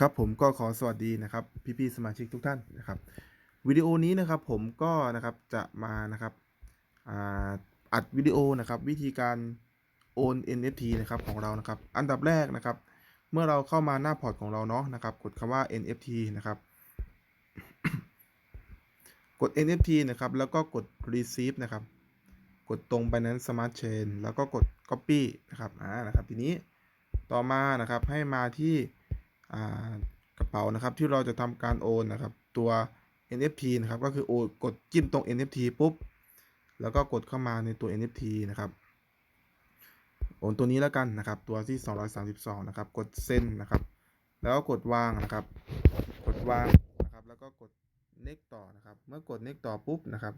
ครับผมก็ขอสวัสดีนะครับพี่ๆสมาชิกทุกท่านนะครับวิดีโอนี้นะครับผมก็นะครับจะมานะครับอ่าอัดวิดีโอนะครับวิธีการโอน NFT นะครับของเรานะครับอันดับแรกนะครับ เมื่อเราเข้ามาหน้าพอร์ตของเราเนาะนะครับกดคำว่า NFT นะครับกด NFT นะครับแล้วก็กด receive นะครับกดตรง Binance Smart Chain แล้วก็กด copy นะครับอ่านะครับทีนี้ต่อมานะครับให้มาที่ กระเป๋านะครับที่เราจะทำการโอนนะครับตัว NFT นะครับก็คือโอนกดจิ้มตรง NFT ปุ๊บ แล้วก็กดเข้ามาในตัว NFT นะครับโอนตัวนี้แล้วกันนะครับ ตัวที่ 232 นะครับ กดเซ็นนะครับ แล้วก็กดวางนะครับ กดวางนะครับ แล้วก็กด next ต่อนะครับ เมื่อกด next ต่อปุ๊บนะครับ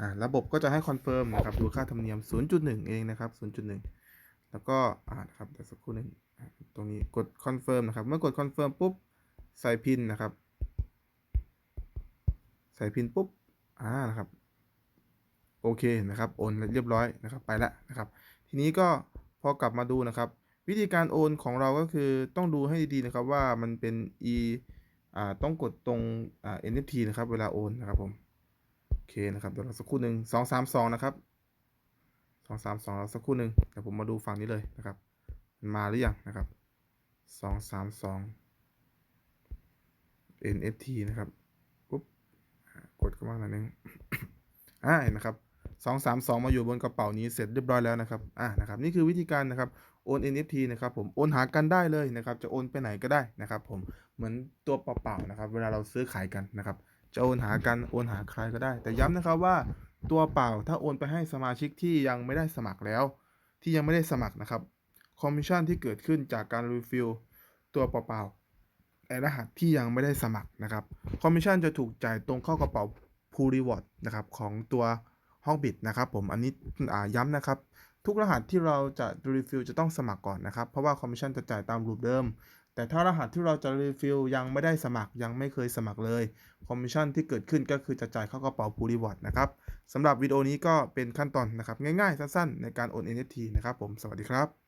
อ่าระบบก็จะให้คอนเฟิร์มนะครับ ดูค่าธรรมเนียม 0.1 เองนะครับ 0.1 แล้วก็อ่านครับเดี๋ยวสักครู่หนึ่ง ตรงนี้กดคอนเฟิร์มนะครับ เมื่อกดคอนเฟิร์มปุ๊บ ใส่พินนะครับ ใส่พินปุ๊บ อ่า นะครับ โอเคนะครับ โอนเรียบร้อยนะครับ ไปแล้วนะครับ ทีนี้ก็พอกลับมาดูนะครับ วิธีการโอนของเราก็คือต้องดูให้ดีๆนะครับว่ามันเป็น e อ่า ต้องกดตรงอ่า NFT นะครับ เวลาโอนนะครับผม โอเคนะครับ เดี๋ยวเราสักครู่หนึ่งสองสามสองนะครับสองสามสองเราสักครู่หนึ่งเดี๋ยวผมมาดูฝั่งนี้เลยนะครับ มาหรือยังนะครับสองสามสอง NFT นะครับปุ๊บกดเข้ามาหน่อยนึงอ่าเห็นนะครับสองสามสองมาอยู่บนกระเป๋านี้เสร็จเรียบร้อยแล้วนะครับ อ่า นะครับ นี่คือวิธีการนะครับ โอน NFT นะครับผม โอนหากันได้เลยนะครับ จะโอนไปไหนก็ได้นะครับ ผม เหมือนตัวเปล่าๆนะครับ เวลาเราซื้อขายกันนะครับ จะโอนหากัน โอนหาใครก็ได้ แต่ย้ำนะครับว่าตัวเปล่า ถ้าโอนไปให้สมาชิกที่ยังไม่ได้สมัครแล้ว ที่ยังไม่ได้สมัครนะครับ คอมมิชชั่นที่เกิดขึ้นจากการรีฟิลตัวเปล่าๆในรหัสที่ยังไม่ได้สมัครนะครับคอมมิชชั่นจะถูกจ่ายตรงเข้ากระเป๋าพูรีวอร์ดนะครับของตัวห้องบิดนะครับผมอันนี้ย้ำนะครับ ทุกรหัสที่เราจะรีฟิลจะต้องสมัครก่อนนะครับ เพราะว่าคอมมิชชั่นจะจ่ายตามรูปเดิม แต่ถ้ารหัสที่เราจะรีฟิลยังไม่ได้สมัครยังไม่เคยสมัครเลยคอมมิชชั่นที่เกิดขึ้นก็คือจะจ่ายเข้ากระเป๋าพูรีวอร์ดนะครับสำหรับวิดีโอนี้ก็เป็นขั้นตอนนะครับ ง่ายๆ สั้นๆ ในการโอน NFT นะครับผมสวัสดีครับ